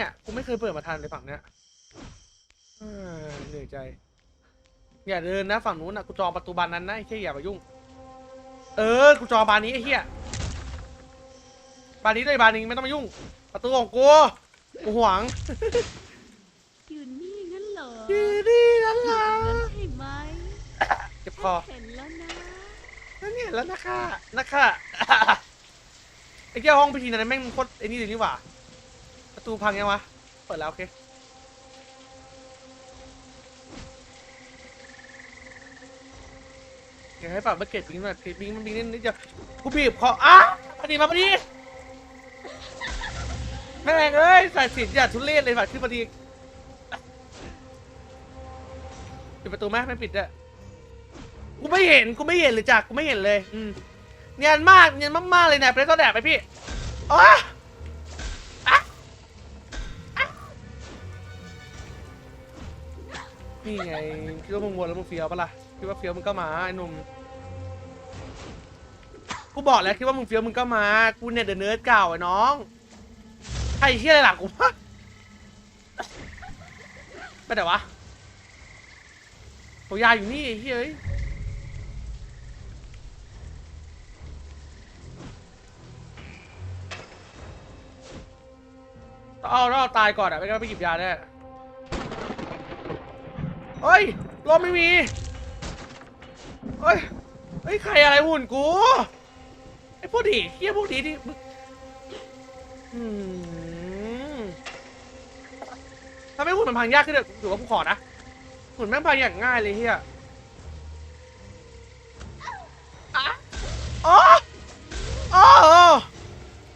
เนี่ยกูไม่เคยเปิดมาทันเลยฝั่งเนี้ยเออเหนื่อยใจ อย่าเดินนะฝั่งนู้นนะกูจองประตูบานนั้นนะไอ้เหี้ยอย่ามายุ่ง เออกูจองบานนี้ไอ้เหี้ยบานนี้ด้วยบานนี้ไม่ต้องมายุ่ง ประตูของกูกูหวงอยู่นี่งั้นเหรอดีดีนั่นอยู่ล่ะตรงนั้นใช่ไหมเจ็บคอเห็นแล้วนะนั่นเนี่ยแล้วนะคะนะคะไอ้เจ้าห้องพิธีนั้นแม่งโคตรไอ้นี่เลยนี่หว่า ประตูพังยังวะ เปิดแล้วโอเค อยากให้ปรับบักเกตบิงหน่อยบิงมันบิงนิดนิดเดียวกูบีบคออะพอดีมาพอดีแม่งเอ้ยใส่สินอย่าทุเรศเลยว่ะขึ้นพอดีปิดประตูไหมไม่ปิดอะกูไม่เห็นกูไม่เห็นเลยจ้ะกูไม่เห็นเลย อืมเนียนมากเนียนมากๆเลยเนี่ยไปเล่นต้นแดดไปพี่อ๋อ นี่ไงคิดว่ามึงวนแล้วมึงเฟี้ยวปะล่ะคิดว่าเฟี้ยวมึงก็มาไอ้หนุ่มกูบอกแล้วคิดว่ามึงเฟี้ยวมึงก็มากูเนี่ยเดอะเนิร์ดเก่าไอ้น้องใครเชี่ยอะไรหลังกูวะไปไหนวะโหยาอยู่นี่ไอ้เฮ้ยต้องเอาต้องเอาตายก่อนอะไม่งั้นไปหยิบยาแน่ เฮ้ยลมไม่มีเฮ้ยเฮ้ย ใครอะไรหุ่นกู ไอ้พวกดีเฮียพวกดีที่อืมทำให้หุ่นมันพังยากขึ้นเลยถือว่ากูขอนะหุ่นแม่งพังอย่างง่ายเลยเฮียอ๋ออ๋อ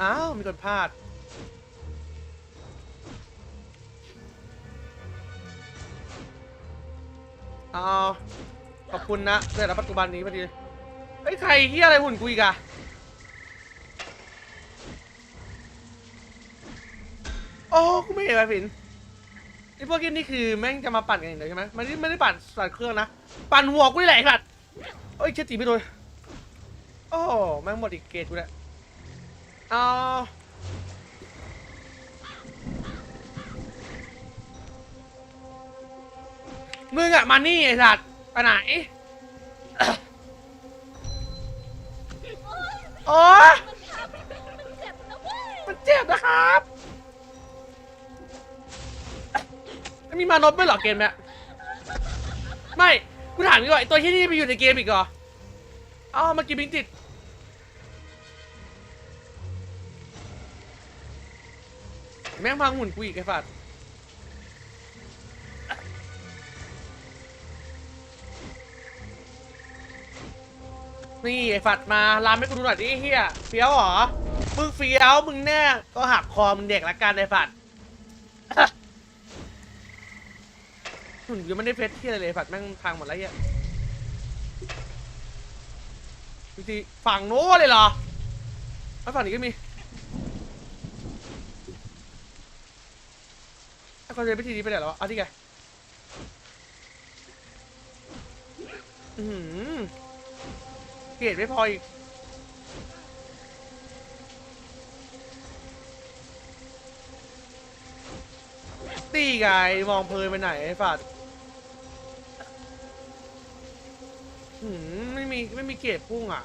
อ้าว มีคนพลาด เอาขอบคุณนะเดี๋ยวรับปัจจุบันนี้พอดีเฮ้ใครเฮียอะไรหุ่นกูอีกอะโอ้กูไม่เห็นไรผินไอ้พวกนี้นี่คือแม่งจะมาปั่นกันอย่างเดียวใช่ไหมมันไม่ได้ปั่นสั่นเครื่องนะ ปั่นหัวกูนี่แหละไอ้สัตว์เอ้ยเชี่ยตีไม่โดนโอ้แม่งหมดอีกเกตกูแล้วเอา มึงอะมานี่ไอ้สัตว์ไปไหนโอ้ยมันเจ็บนะเว้ยมันเจ็บนะครับไม่มีมานพด้วยเหรอเกมเนี้ยไม่กูถามดีกว่าไอตัวที่นี่ไปอยู่ในเกมอีกเหรอเอ้าเมื่อกี้บิงติดแม่งพังหุ่นกูอีกไอ้ฝัด นี่ไอ้ฝัดมาลามให้กูดูหน่อยดิเฮียเฟี้ยวเหรอ มึงเฟี้ยวมึงแน่ ก็หักคอมึงเด็กละกันไอ้ฝัดหุ่นกูยังไม่ได้เพชรที่อะไรเลยฝัดแม่งพังหมดแล้วเฮียดูสิฝั่งโน้นเลยเหรอแล้วฝั่งนี้ก็มีถ้าเขาใช้วิธีนี้ไปไหนแล้ววะเอาที่ไงอือหือ เกรดไม่พออีกตีไงมองเพลินไปไหนไอ้ฝาดหืมไม่มีไม่มีเกรดพุ่งอะ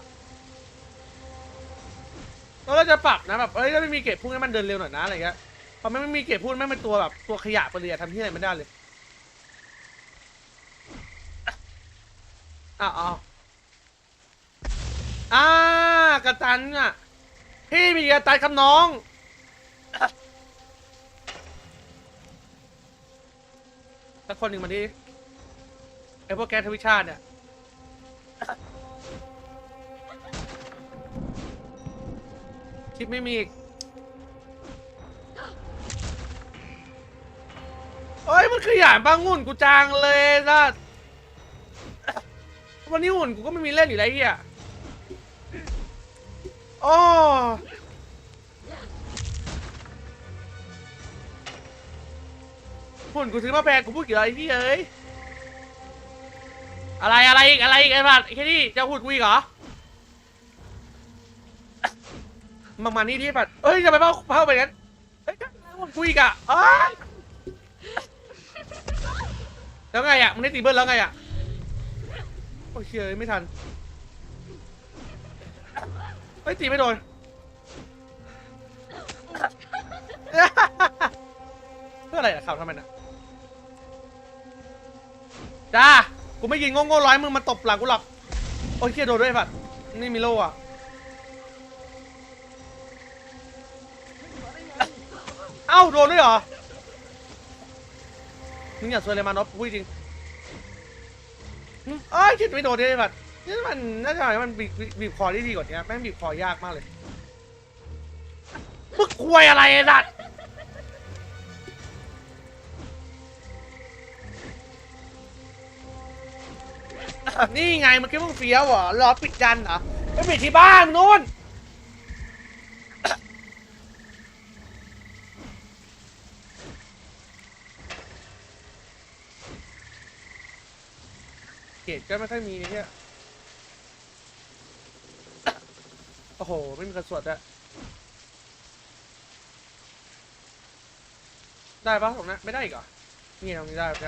เราจะปรับนะแบบเอ้ยถ้าไม่มีเกรดพุ่งให้มันเดินเร็วหน่อยนะอะไรเงี้ยพอไม่ไม่มีเก็บพูดไม่งเป็นตัวแบบตัวขยะไปเลยทำที่ไหนไม่ได้เลยอ้าว อ่ากระตันอะพี่มีกระตันครับน้อง สักคนหนึ่งมาดิไอพวกแกทวิชาติเนี่ยคลิปไม่มีอีกเอ้ยมันขยันบ้างหุ่นกูจางเลยนะวันนี้หุ่นกูก็ไม่มีเล่นอยู่แล้วไอ้เฮีย โอ้หุ่นกูซื้อมาแพงกูพูดกี่ไรพี่เอ้ยอะไรอะไรอีกอะไรอีกไอ้บัดแค่นี้จะหุ่นกูอีกเหรอมามานี่ที่บัดเอ้ยจะไปเป้าเป้าไปงั้นเฮ้ยกูอีกอะอ้าแล้วไงอะมึงได้ตีเบิ้ลแล้วไงอะโอ้ยเชี่ยไม่ทัน ไม่ตีไม่โดน เพื่ออะไรอะข่าวทำไมน่ะจ้า กูไม่ยิงโง่ๆร้อยมึงมาตบหลังกูหรอก โอ้ยเคียโดนด้วยไอ้ผัดนี่มีโล่อะเอ้าโดนด้วยเหรอ มึงอย่าซวยเลยมานพพูดจริงเอ้ยคิดไม่โดนด้วยไอ้ผัด นี่มันน่าจะมันบีบบีบคอได้ดีกว่านี้แม่งบีบคอยากมากเลยมึงควยอะไรไอ้สัตว์นี่ไงมันคิดว่ามึงเฟี้ยวเหรอรอปิดยันเหรอไปปิดที่บ้านมึงนู้นเกตก็ไม่ค่อยมีเนี่ย โอ้โห ไม่มีกระสวดอะได้ปะตรงนั้นไม่ได้อีกเหรอนี่ตรงนี้ได้โอเค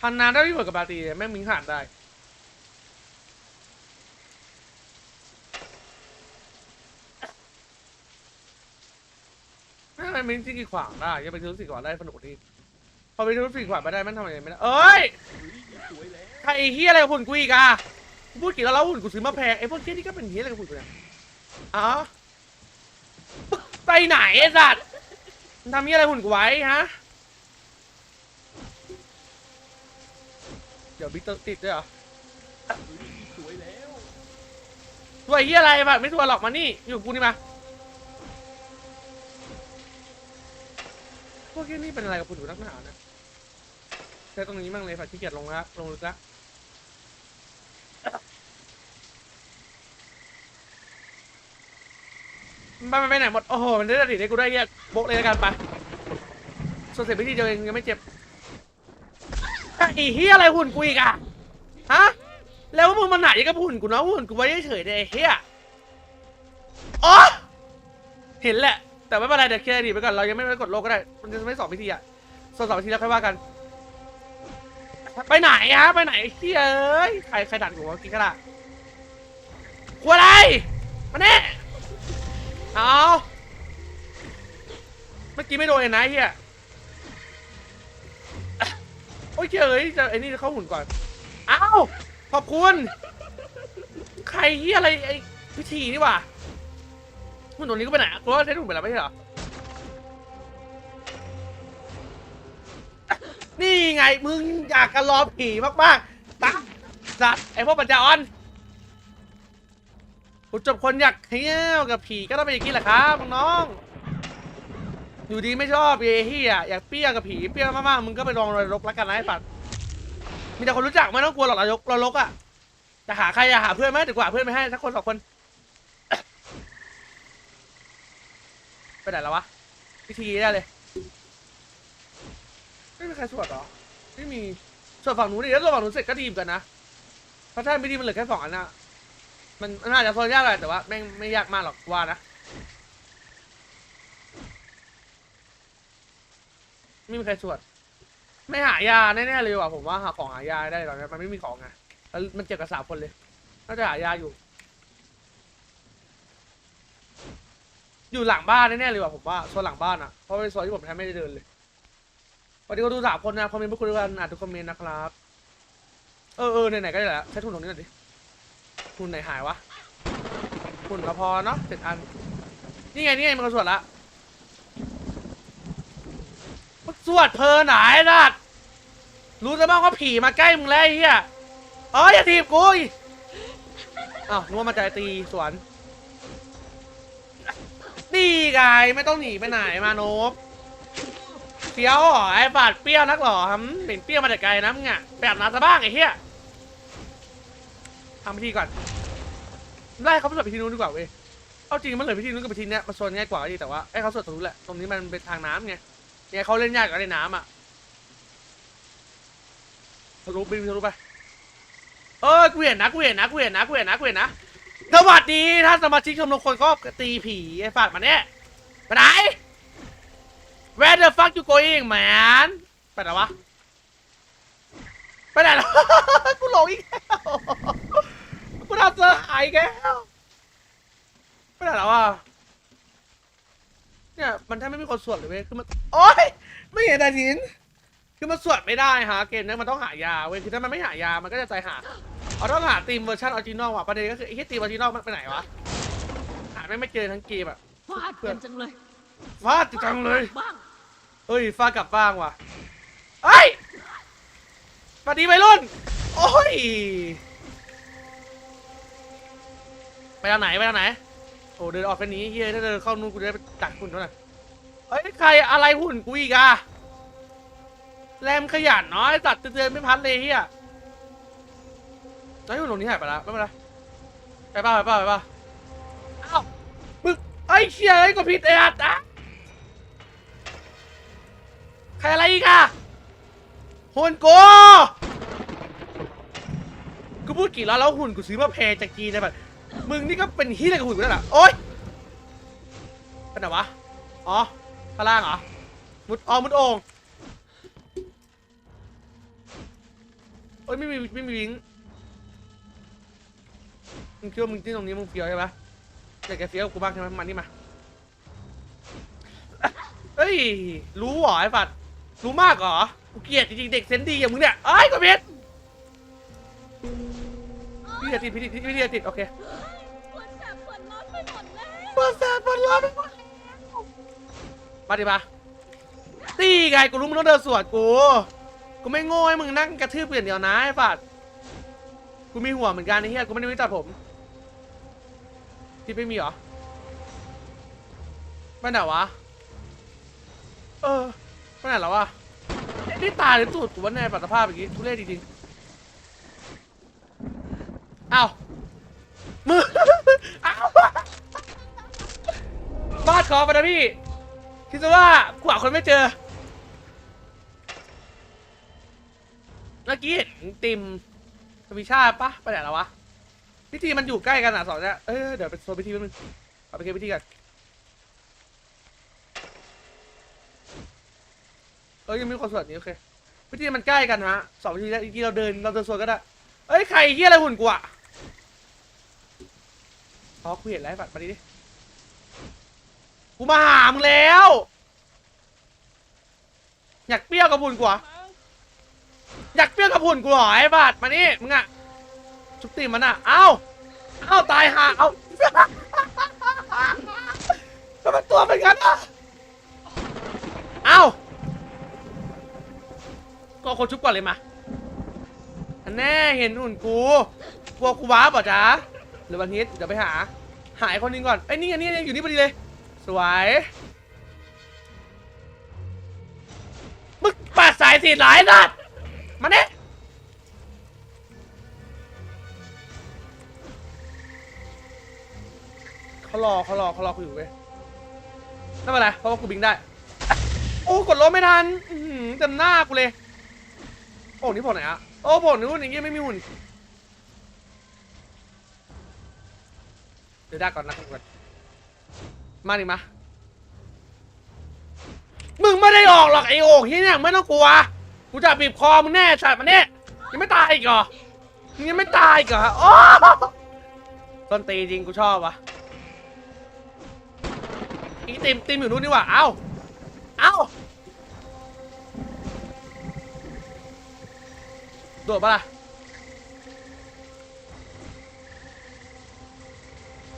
พันนานได้ที่เปิดกับบาตีแม่งมิงหานได้ไม่ไม่มิงที่กีขวางได้ยังไปซื้อสีขวางได้สนุกดีพอไปซื้อสีขวางไม่ได้มันทำอะไรไม่ได้เอ้ย ใครไอ้เฮียอะไรกับหุ่นกูอีกอะกูพูดกี่แล้วแล้วหุ่นกูซื้อมาแพงไอ้พวกเฮียนี่ก็เป็นเฮียอะไรกับหุ่นกูเนี่ยอ๋อไปไหนไอ้สัตว์มันทำเฮียอะไรหุ่นกูไว้ฮะเดี๋ยวบิ๊กเตอร์ติดด้วยเหรอสวยแล้วสวยเฮียอะไรบัดไม่สวยหรอกมานี่อยู่กับกูนี่มาพวกเฮียนี่เป็นอะไรกับคุณอยู่นักหนาเนี่ยใช้ตรงนี้มั่งเลยผัดขี้เกียจลงละลงลึกละ มันไปไหนหมด โอ้โห มันได้ระดิได้กูได้เฮียโบกเลยและกันไปส่วนเสร็จพิธีเดียวเองยังไม่เจ็บไอ้เฮียอะไรหุ่นกูอีกอะฮะ แล้วมึงมันหนายังกับหุ่นกูเนาะหุ่นกูไว้เฉยๆเลยไอ้เฮียอ๋อเห็นแหละ แต่ไม่เป็นไรเดี๋ยวเคลียร์ดีไปก่อน เรายังไม่ได้กดโลกก็ได้ มันจะไม่สองพิธีอะสองสองพิธีแล้วค่อยว่ากัน ไปไหนฮะ ไปไหนไอ้เฮียเอ้ย ใครใครดันกูวะกินกระดาษกูอะไรมาเนี่ย เอาเมื่อกี้ไม่โดนเองนะไอ้เฮียโอ้ยเจ๋ยจะไอ้นี่เข้าหุ่นก่อน เอ้า ขอบคุณ ใครเฮียอะไรไอ้พิธีนี่ว่าหุ่นตัวนี้ก็ไปไหนกูว่าใช้หุ่นไปแล้วไม่ใช่เหรอ นี่ไงมึงอยากกันรอผีมากๆตักสัตว์ไอ้พวกปัญญาอ่อน กูจบคนอยากเที่ยวกับผีก็ต้องเป็นอย่างนี้แหละครับน้องอยู่ดีไม่ชอบเยเฮียอยากเปรี้ยวกับผีเปรี้ยวมากๆมึงก็ไปลองรอยรกแล้วกันนะไอ้ปัดมีแต่คนรู้จักไม่ต้องกลัวหรอกรอยรกรอยรกอะจะหาใครจะหาเพื่อนไหมดี๋ยวกูหาเพื่อนไปให้สักคนสองคนไปไหนแล้ววะพิธีได้เลยไม่มีใครสวดหรอไม่มีสวดฝั่งนู้นดิแล้วสวดฝั่งนู้นเสร็จก็ดีเหมือนกันนะเพราะถ้าไม่ดีมันเหลือแค่สองอันนะ มันมันอาจจะโซนยากแหละแต่ว่าแม่งไม่ยากมากหรอกว่านะไม่มีใครสวด ไม่หายาแน่ๆเลยว่ะผมว่าหาของหายาได้ตอนนี้มันไม่มีของไงแล้วมันเจ็บกับสามคนเลยน่าจะหายาอยู่ อยู่หลังบ้านแน่ๆเลยว่ะผมว่าโซนหลังบ้านอะเพราะเป็นโซนที่ผมแทบไม่ได้เดินเลยวัสดีคนดูสามคนนะคอมเมนต์พวกคุณด้วยกันอ่านทุกคอมเมนต์นะครับ เออเออไหนๆก็ได้แหล้วใช้ทุนตรงนี้หน่อยดิ ทุนไหนหายวะทุนเราพอเนาะเจ็ดอัน นี่ไง นี่ไงมันก็สวดละมันสวดเพลินไหนนัดรู้จะบ้างว่าผีมาใกล้มึงแล้วไอ้เหี้ยอ๋ออย่าทีบกูอีกอ้าวนึกว่ามาใจตีสวนนี่ไงไม่ต้องหนีไปไหนมาโนพเปรี้ยวเหรอไอ้บาดเปรี้ยวนักเหรอทำเป็นเปรี้ยวมาแต่ไกลนะมึงอะไปบน้ำซะบ้างไอ้เหี้ย ทำพิธีก่อนไล่เขาไปสวดพิธีนู้นดีกว่าเว้ยเอาจริงมันเหลือพิธีนู้นกับพิธีเนี้ยมันโซนง่ายกว่าดีแต่ว่าไอ้เขาสวดตรงนู้นแหละตรงนี้มันเป็นทางน้ำไงเนี่ยเขาเล่นยากกว่าในน้ำอะทะลุไปทะลุไปเออกูเห็นนะกูเห็นนะกูเห็นนะกูเห็นนะกูเห็นนะสวัสดีท่านสมาชิกชมรมคนก็ตีผีไอ้ฝาดมาเนี่ยไปไหน Where the fuck you going man ไปไหนวะ ไปไหนแล้วกูหลงอีกแล้ว กูทำเจอหายอีกแล้วไปไหนแล้วอะเนี่ยมันแทบไม่มีคนสวดเลยเว้ยคือมันโอ๊ยไม่เห็นแต่ทินคือมันสวดไม่ได้ฮะเกมเนี้ยมันต้องหายาเว้ยคือถ้ามันไม่หายามันก็จะใจหายเอาต้องหาตีมเวอร์ชันออริจินอลว่ะประเด็นก็คือไอ้ที่ตีมออริจินอลมันไปไหนวะหาไม่งไม่เจอทั้งเกมอะฟาดกันจังเลยฟาดจังเลยบ้างเฮ้ยฟาดกลับบ้างว่ะเฮ้ยสวัสดีวัยรุ่นโอ้ย ทางไหนไปทางไหน โอ้เดินออกไปนี้เฮียถ้าเดินเข้านู่นกูจะไปจัดหุ่นเท่าไหร่เฮ้ยใครอะไรหุ่นกูอีกอะแรมขยันเนาะไอ้สัตว์เตือนไม่พัดเลยเฮียแล้หุ่นตรงนี้หายไปแล้วไม่เป็นไรไปป่ะไปป่ะไปป่ะอ้าวมึงไอ้เชี่ยไอ้ก็ผิดไอ้อัดอะใครอะไรอีกอะหุ่นกูกูพูดกี่รอบแล้วหุ่นกูซื้อมาแพงจากจีนนะแบบ มึงนี่ก็เป็นฮียอะไรกับหุ่นกูนั่นแหละโอ๊ยเป็นไหนวะ อ๋อข้างล่างเหรอ มุดอ๋อมุดโอ่งโอ้ยไม่มีไม่มีวิงมึงคิดว่ามึงที่ตรงนี้มึงเฟี้ยวใช่ปะอยากจะเฟี้ยวกับกูบ้างใช่ไหมมานี่มาเฮ้ยรู้เหรอไอ้ฝัดรู้มากเหรอกูเกลียดจริงๆเด็กเซนดีอย่างมึงเนี่ยเอ้ยกูผิด พี่จะติดพี่ติดพี่จะติดโอเคปวดแสบปวดร้อนไปหมดแล้วปวดแสบปวดร้อนไปหมดมาดิมาตีไงกูรู้มึงต้องเดินสวนกู กูไม่โง่ให้มึงนั่งกระทืบเปลี่ยนเดียวนะไอ้ปัดกูมีหัวเหมือนกันไอ้เหี้ยกูไม่ได้วิจัดผมที่ไม่มีเหรอไปไหนวะ เออไปไหนแล้ววะเอ๊ะนี่ตายหรือตูดกูวะในยปัตตภาพอย่างงี้ทุเรศจริงๆ อ้าวมืออ้าวบาดคอไปนะพี่ คิดซะว่ากูหาคนไม่เจอเมื่อกี้เห็นติมทวิชาติปะไปไหนแล้ววะพิธีมันอยู่ใกล้กันอะสองเนี่ยเอ้ยเดี๋ยวไปโซนพิธีแป๊บนึงเอาไปเคลียร์พิธีกันเอ้ยยังมีคนสวดนี้โอเคพิธีมันใกล้กันฮะสองพิธีแล้วอีกทีเราเดินเราเดินสวดก็ได้เอ้ยใครเฮียอะไรหุ่นกูอะ อ๋อกูเห็นแล้วไอ้บัตรมาดิดิกูมาหามึงแล้ว อยากเปรี้ยวกับหุ่นกูเหรออยากเปรี้ยวกับหุ่นกูเหรอไอ้บาดมานี่มึงอะชุบตีมันอะเอ้าเอ้าตายห่าเอ้าทำไมตัวเป็นงั้นอะเอ้าก็คนชุบก่อนเลยมาอันแน่เห็นหุ่นกูกลัวกูว้าป่ะจ๊ะหรือวันนี้เดี๋ยวไปหา หายคนนึงก่อนไอ้นี่ไงนี่อยู่นี่พอดีเลย สวยมึงปาดสายสีหลายนัดมาเนี่ยเขารอเขารอเขารอกูอยู่เว้ยไม่เป็นไรเพราะว่ากูบิงได้ โอ้กดรถไม่ทันอื้อหือเต็มหน้ากูเลย โอ้นี่ผลไหนอะโอ้ผลนี่นอย่างเงี้ยไม่มีหุ่น เดี๋ยวได้ก่อนนะก่อนมาดิมามึงไม่ได้ออกหรอกไอโอ่งที่เนี่ยไม่ต้องกลัวกูจะบีบคอมึงแน่สัตว์มันเนี่ยยังไม่ตายอีกเหรอมึงยังไม่ตายอีกเหรอโอ้ต้นตีจริงกูชอบวะอีติมติมอยู่นู่นนี่ว่าเอ้าเอ้าโดดปะล่ะ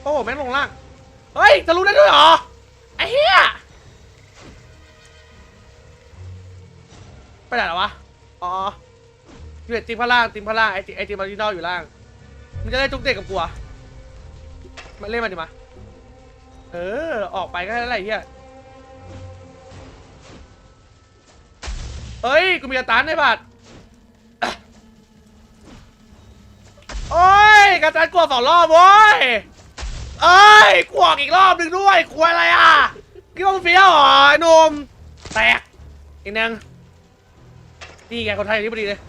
โอ้โหแม่งลงล่าง เฮ้ยจะรู้ได้ด้วยเหรอ ไอ้เหี้ย ไปไหนแล้ววะ อ๋ออยู่ในทีมข้างล่างทีมข้างล่างไอทีไอทีมออริจินอลอยู่ล่าง มันจะได้จุกเด็กกับกูอะมาเล่นมันดิมา เออ ออกไปก็ได้ไรเฮียเอ้ย กูมีกระตันในบัตรโอ้ยกระตันกลัวสองรอบโว้ย เอ้ยกวกอีกรอบหนึ่งด้วยกลัวอะไรอะคิดว่ามึงเฟี้ยวเหรอไอ้หนุ่มแตกอีกนึงนี่ไงคนไทยนี่พอดีเลย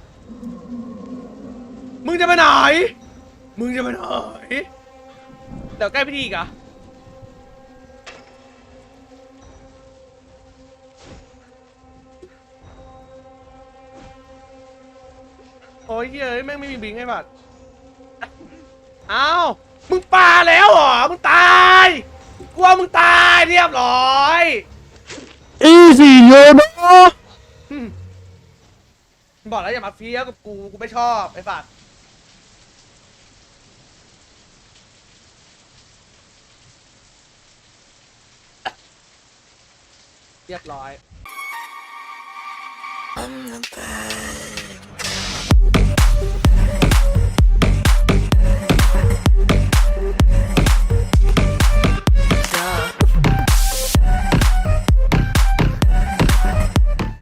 มึงจะไปไหน มึงจะไปไหน เดี๋ยวใกล้พิธีอีกเหรอโอ้ยเฮ้ยแม่งไม่มีบิงไอ้บัตรอ้าว มึงปาแล้วเหรอ มึงตายกลัวมึงตายเรียบร้อยอีสี่โยโนอืมบอกแล้วอย่ามาเฟี้ยวกับกูกูไม่ชอบไอ้สัตว์เรียบร้อย I'm the bad